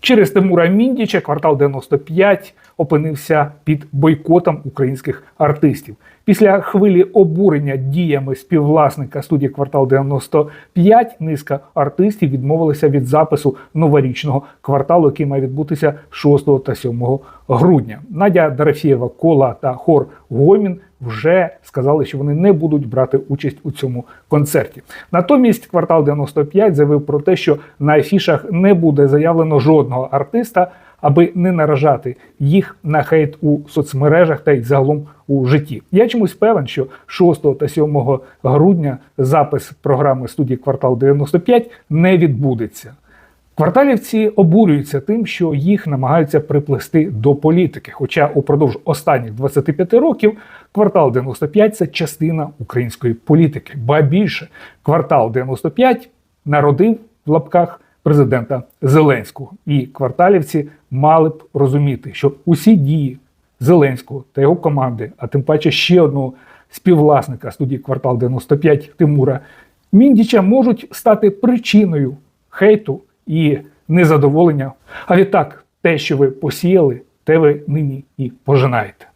Через Тимура Міндіча квартал 95 опинився під бойкотом українських артистів. Після хвилі обурення діями співвласника студії квартал 95 низка артистів відмовилися від запису новорічного кварталу, який має відбутися 6 та 7 грудня. Надя Дарафієва, Кола та Хор Гомін вже сказали, що вони не будуть брати участь у цьому концерті. Натомість квартал 95 заявив про те, що на афішах не буде заявлено жодного артиста, аби не наражати їх на хейт у соцмережах та й загалом у житті. Я чомусь певен, що 6 та 7 грудня запис програми студії квартал 95 не відбудеться. Кварталівці обурюються тим, що їх намагаються приплести до політики. Хоча упродовж останніх 25 років квартал 95 це частина української політики. Ба більше квартал 95 народив в лапках президента Зеленського. І кварталівці мали б розуміти, що усі дії Зеленського та його команди, а тим паче ще одного співвласника студії квартал 95 Тимура Міндіча можуть стати причиною хейту і незадоволення. А відтак, те, що ви посіяли, те ви нині і пожинаєте.